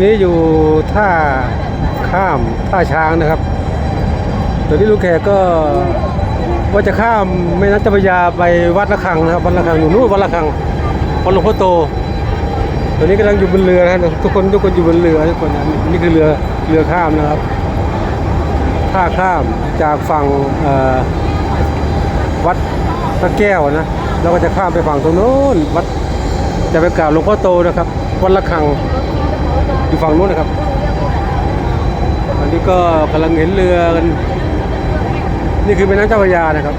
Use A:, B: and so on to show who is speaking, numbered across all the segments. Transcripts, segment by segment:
A: นี้อยู่ท่าข้ามท่าช้างนะครับ ตอนนี้ลุงแขกก็ว่าจะข้ามแม่น้ำเจ้าพระยาไปวัดระฆังนะครับ วัดระฆังอยู่นู่นวัดระฆังวัดหลวงพ่อโต ตอนนี้กำลังอยู่บนเรือนะครับทุกคนทุกคนอยู่บนเรือทุกคนนะนี่คือเรือเรือข้ามนะครับท่าข้ามจากฝั่งวัดพระแก้วนะแล้วก็จะข้ามไปฝั่งตรงโน้นวัดจะไปกราบหลวงพ่อโตนะครับ วัดระฆัง อยู่ฝั่งนู้นนะครับอันนี้ก็กำลังเห็นเรือกันนี่คือแม่น้ำเจ้าพระยานะครับ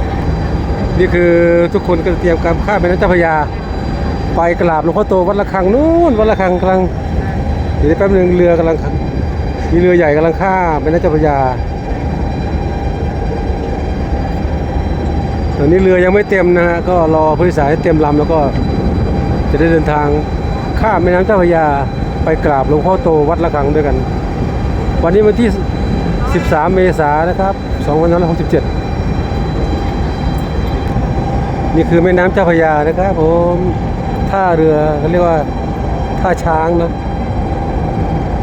A: นี่คือทุกคนก็เตรียมการข้ามแม่น้ำเจ้าพระยา ไปกราบหลวงพ่อโตวัดระฆังนู้นวัดระฆังกำลังเดี๋ยวแป๊บหนึงเรือกำลังมีเรือใหญ่กำลังข้ามแม่น้ำเจ้าพระยาตอนนี้เรือยังไม่เต็มนะฮะก็รอผู้โดยสารให้เต็มลำแล้วก็จะได้เดินทางข้ามแม่น้ำเจ้าพระยา ไปกราบหลวงพ่อโตวัดระฆังด้วยกัน วันนี้วันที่ 13 เมษายนนะครับ2567 นี่คือแม่น้ำเจ้าพยานะครับผมท่าเรือเขาเรียกว่าท่าช้างนะ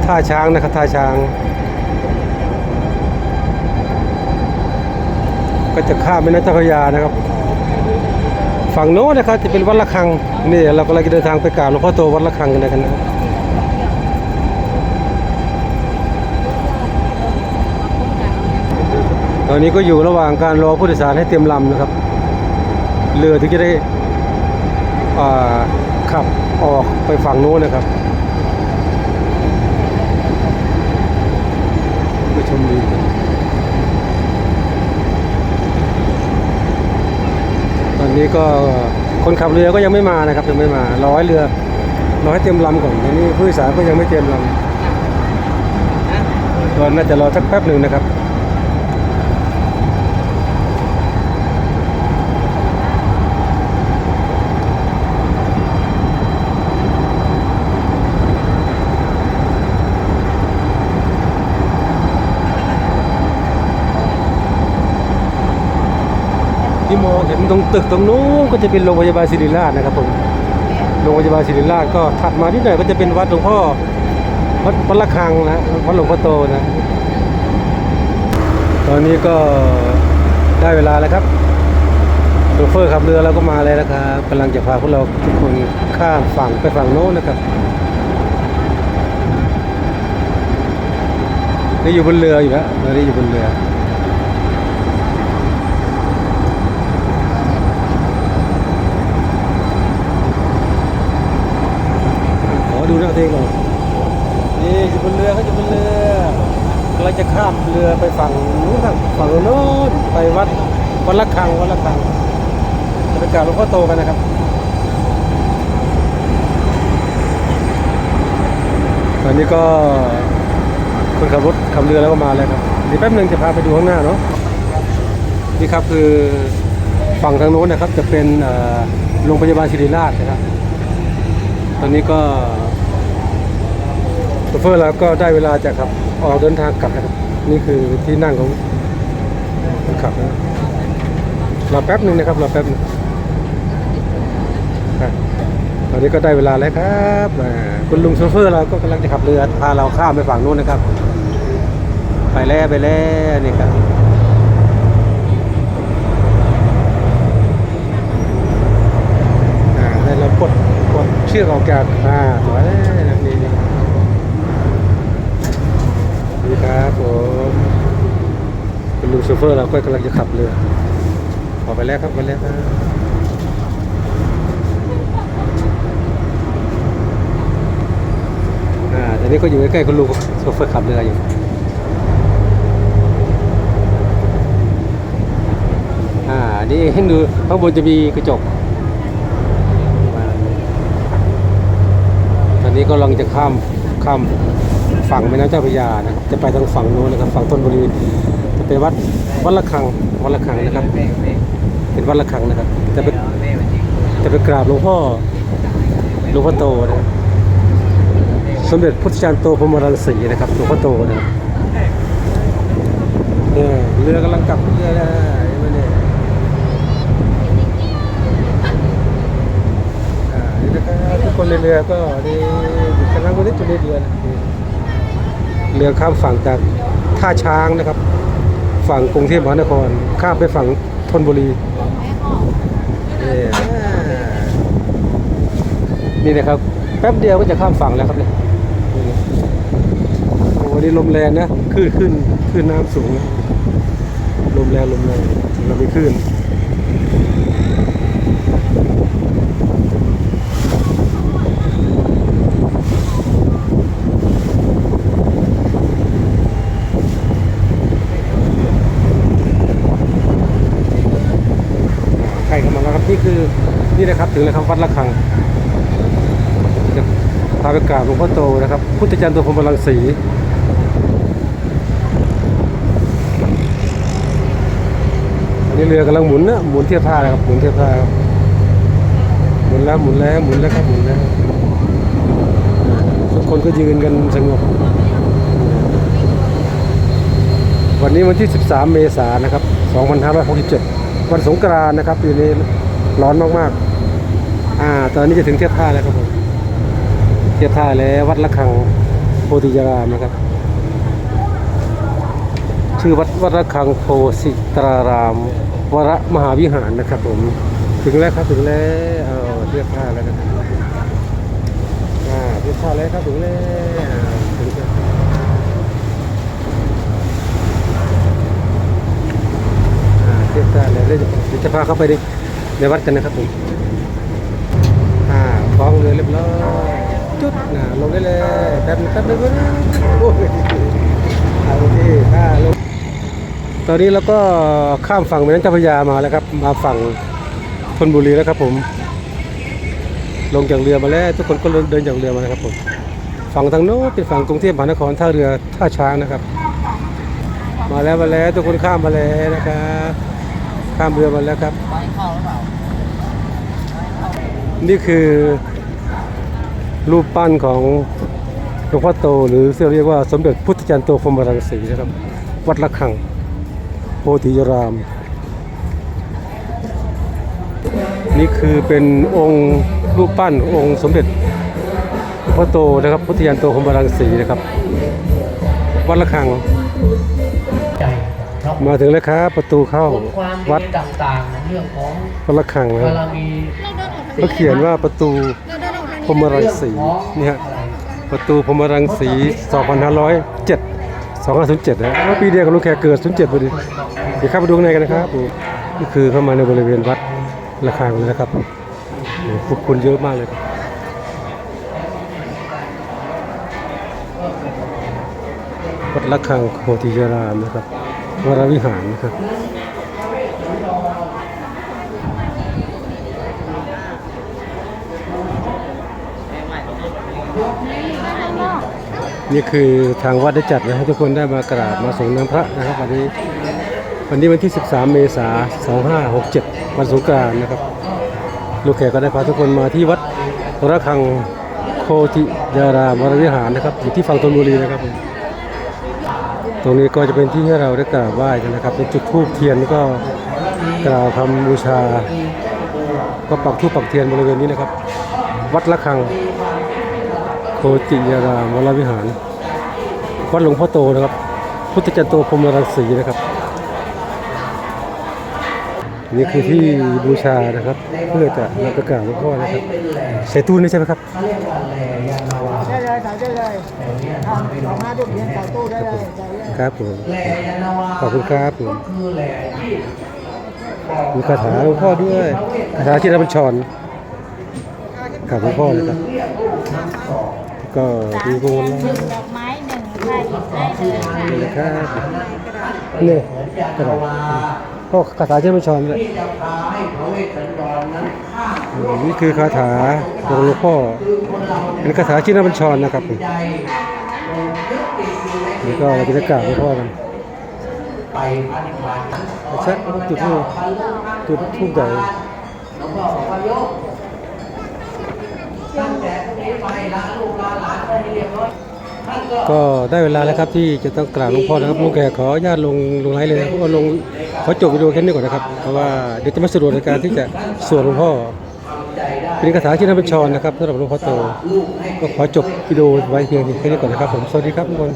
A: ท่าช้างนะครับท่าช้าง ก็จะข้ามแม่น้ำเจ้าพยานะครับฝั่งโน้นนะครับจะเป็นวัดระฆังนี่เรากำลังจะเดินทางไปกราบหลวงพ่อโตวัดระฆังกันนะครับ ตอนนี้ก็อยู่ระหว่างการรอผู้โดยสารให้เต็มลำนะครับ เรือถึงจะได้ขับออกไปฝั่งโน้นนะครับไปชมวิวตอนนี้ก็คนขับเรือก็ยังไม่มานะครับยังไม่มารอให้เรือรอให้เต็มลำก่อนตอนนี้ผู้โดยสารก็ยังไม่เต็มลำก็น่าจะรอสักแป๊บหนึ่งนะครับ เห็นตรงตึกตรงนู้นก็จะเป็นโรงพยาบาลศิริราชนะครับผมโรงพยาบาลศิริราชก็ถัดมานิดหน่อยก็จะเป็นวัดหลวงพ่อวัดวัดระฆังนะวัดหลวงพ่อโตนะ ตอนนี้ก็ได้เวลาแล้วครับโชเฟอร์ขับเรือเราก็มาแล้วนะครับกำลังจะพาพวกเราทุกคนข้ามฝั่งไปฝั่งโน้นนะครับได้อยู่บนเรืออยู่แล้วเราได้อยู่บนเรือ ขอดูนักเทงก่อนนี่อยู่บนเรือเขาอยู่บนเรือกำลังจะข้ามเรือไปฝั่งนู้นครับฝั่งโน้นไปวัดวัดละคังวัดละคังจะไป กราบหลวงพ่อโตกันนะครับตอนนี้ก็คนขับรถขับเรือแล้วก็มาแล้วครับเดี๋ยวแป๊บหนึ่งจะพาไปดูข้างหน้าเนาะนี่ครับคือฝั่งทางโน้นนะครับ จะเป็นโรงพยาบาลศิริราชนะครับ ตอนนี้ก็โชเฟอร์เราก็ได้เวลาจะขับออกเดินทางกลับนะครับ นี่คือที่นั่งของคนขับนะรอแป๊บหนึ่งนะครับรอแป๊บหนึ่ง ตอนนี้ก็ได้เวลาแล้วครับคุณลุงโชเฟอร์เราก็กำลังจะขับเรือพาเราข้ามไปฝั่งนู้นนะครับ ไปแล้วไปแล้วนี่ครับอ่าได้เราปลดปลดเชือกออกจากอ่าถอยแล้วนี่นี่นี่ครับผมคุณลุงโชเฟอร์เราก็กำลังจะขับเรือออกไปแล้วครับไปแล้วครับ อ่าตอนนี้ก็อยู่ใกล้ๆคุณลุงโชเฟอร์ขับเรืออยู่อ่านี่ให้ดูข้างบนจะมีกระจก ตอนนี้ก็กำลังจะข้ามข้ามฝั่งแม่น้ำเจ้าพระยานะจะไปทางฝั่งโน้นนะครับฝั่งธนบุรีจะเป็นวัดวัดระฆังวัดระฆังนะครับ เป็นวัดระฆังนะครับจะไปจะไปกราบหลวงพ่อหลวงพ่อโตนะครับ สมเด็จพุทธจารย์โตพรมรังสีนะครับหลวงพ่อโตนะครับเนี่ยเรือกำลังกลับเรือแล้ไม่เนี่ยอ่านะครับทุกคนในเรือก็นี่กำลังวันนี้จุดในเรือนะเรือข้ามฝั่งจากท่าช้างนะครับ ฝั่งกรุงเทพมหานคร ข้ามไปฝั่งธนบุรีนี่นี่นะครับแป๊บเดียวก็จะข้ามฝั่งแล้วครับเนี่ย วันนี้ลมแรงนะคลื่นขึ้นคลื่นน้ำสูงนะลมแรงลมแรงเรามีคลื่นใกล้เข้ามาแล้วครับนี่คือนี่นะครับถึงแล้วครับวัดระฆังพาไปกราบหลวงพ่อโตนะครับ พุทธจันทร์ตัวพรหมรังสี นนี้เรือกำลังหมุนนะหมุนเทียบท่านะครับหมุนเทียบท่าครับหมุนแล้วหมุนแล้วหมุนแล้วครับหมุนแล้วทุกคนก็ยืนกันสงบวันนี้วันที่ 13 เมษายนนะครับ 2567 วันสงกรานต์นะครับปีนี้ร้อนมากๆ อ่า ตอนนี้จะถึงเทียบท่าแล้วครับผมเทียบท่าแล้ววัดระฆังโพธิยารามนะครับ ชื่อวัดวัดระฆังโพสิตราราม วรมหาวิหารนะครับ ผมถึงแล้วครับถึงแล้วเอาเทียบท่าแล้วนะครับอ่าเทียบท่าแล้วครับถึงแล้วถึงแล้วอ่าเทียบได้เลยเดี๋ยวเดี๋ยวจะพาเข้าไปในในวัดกันนะครับผมอ่าคล้องเรือเรียบร้อยจุดนะลงได้เลยแป๊บนึงแป๊บนึงนะโอ้ยเอาที่ท่าลง ตอนนี้เราก็ข้ามฝั่งแม่น้ำเจ้าพระยามาแล้วครับ มาฝั่งธนบุรีแล้วครับผม ลงจากเรือมาแล้ว ทุกคนก็เดินจากเรือมานะครับผม ฝั่งทางโน้นเป็นฝั่งกรุงเทพมหานครท่าเรือท่าช้างนะครับ มาแล้วมาแล้วทุกคนข้ามมาแล้วนะครับข้ามเรือมาแล้วครับ นี่คือรูปปั้นของหลวงพ่อโตหรือที่เรียกว่าสมเด็จพุทธจารย์โตพรมรังสีนะครับ วัดระฆัง ธิยราม นี่คือเป็นองค์รูปปั้นองค์สมเด็จหลวงพ่อโตนะครับพุทธจารย์โตพรหมรังสีนะครับ วัดระฆัง
B: ใจครับ
A: มาถึงแล้วครับประตูเข้า
B: บทความ
A: วัด
B: ดีต่างๆเรื่องของ
A: วัดระฆังนะ
B: บา
A: ครับ
B: รมี
A: เขาเขียนว่าประตูพรหมรังสีนี่ฮะประตูพรหมรังสี 2507 2507นะว่าปีเดียวกับลูกแขกเกิด 07พอดีเดี๋ยวเข้าไปดูข้างในกันนะครับนี่คือเข้ามาในบริเวณวัดระฆังเลยนะครับโอ้โหผู้คนเยอะมากเลยครับวัดระฆังโคติยารามนะครับวรวิหารนะครับ นี่คือทางวัดได้จัดนะให้ทุกคนได้มากราบมาส่งน้ำพระนะครับวันนี้วันนี้วันที่ 13 เมษายน 2567 วันสงกรานต์นะครับ ลูกแขกก็ได้พาทุกคนมาที่วัดระฆังโคติยารามวรวิหารนะครับอยู่ที่ฝั่งธนบุรีนะครับ ตรงนี้ก็จะเป็นที่ให้เราได้กราบไหว้กันนะครับเป็นจุดธูปเทียนก็กล่าวคำบูชา ก็ปักธูปปักเทียนบริเวณนี้นะครับ วัดระฆัง โคติยารามวรวิหาร วัดหลวงพ่อโตนะครับ พุทธจันทร์โตพรหมรังสีนะครับ นี่คือที่บูชานะครับ เพื่อจะนำประกราศหลวงพ่อนะครับ ใส่ตู้นี่ใช่ไหมครับ
B: เขาเรียกว่าแลยานาวา
C: ได้เลยใส่ได้เลย
B: แต่เนี้ย
C: ทำสองห้าทุกเหรียญใส่ตู้ได้เลยใส่เลย
A: ครับผม
B: แลยานาวา
A: ขอบคุณครับผม
B: ก็คือแลที่
A: มีคาถาหลวงพ่อด้วยคาถาที่รับบัญชรกับหลวงพ่อนะครับ
B: เรียกรูปทั้งสอง
A: ก็มีโกน
D: หนึ่งดอกไม้หนึ่งใครหยิบได้เลยค่ะ
A: นี่นะครับนี่กระดาษพ่อคาถาที่รับบัญชรเลย
B: ที่จะพาให้พระเวสสันดรนั้นข้าม
A: นี่คือคาถาของหลวงพ่อ
B: คือคนเรา
A: เป็นคาถาที่รับบัญชรนะครับ
B: ใจยึดติดอยู่ใน
A: นี่ก็เราจะได้กราบหลวงพ่อกัน
B: ไปพันบาท
A: ชักจุดทูบจุดทูบใหญ่
B: ก็ได้เว
A: ลาแล้วครับที่จะต้องกราบหลวงพ่อนะครับลุงแกขอญาตลงลงไลฟ์เลยนะเพราะว่าลงขอจบวิดีโอแค่นี้ก่อนนะครับเพราะว่าเดี๋ยวจะไม่สะดวกในการที่จะสวดหลวงพ่อเป็นคาถาชินบัญชรนะครับสำหรับหลวงพ่อโต
B: ก็
A: ขอจบวิดีโอไว้เพียงแค่นี้ก่อนนะครับผมสวัสดีครับทุกคน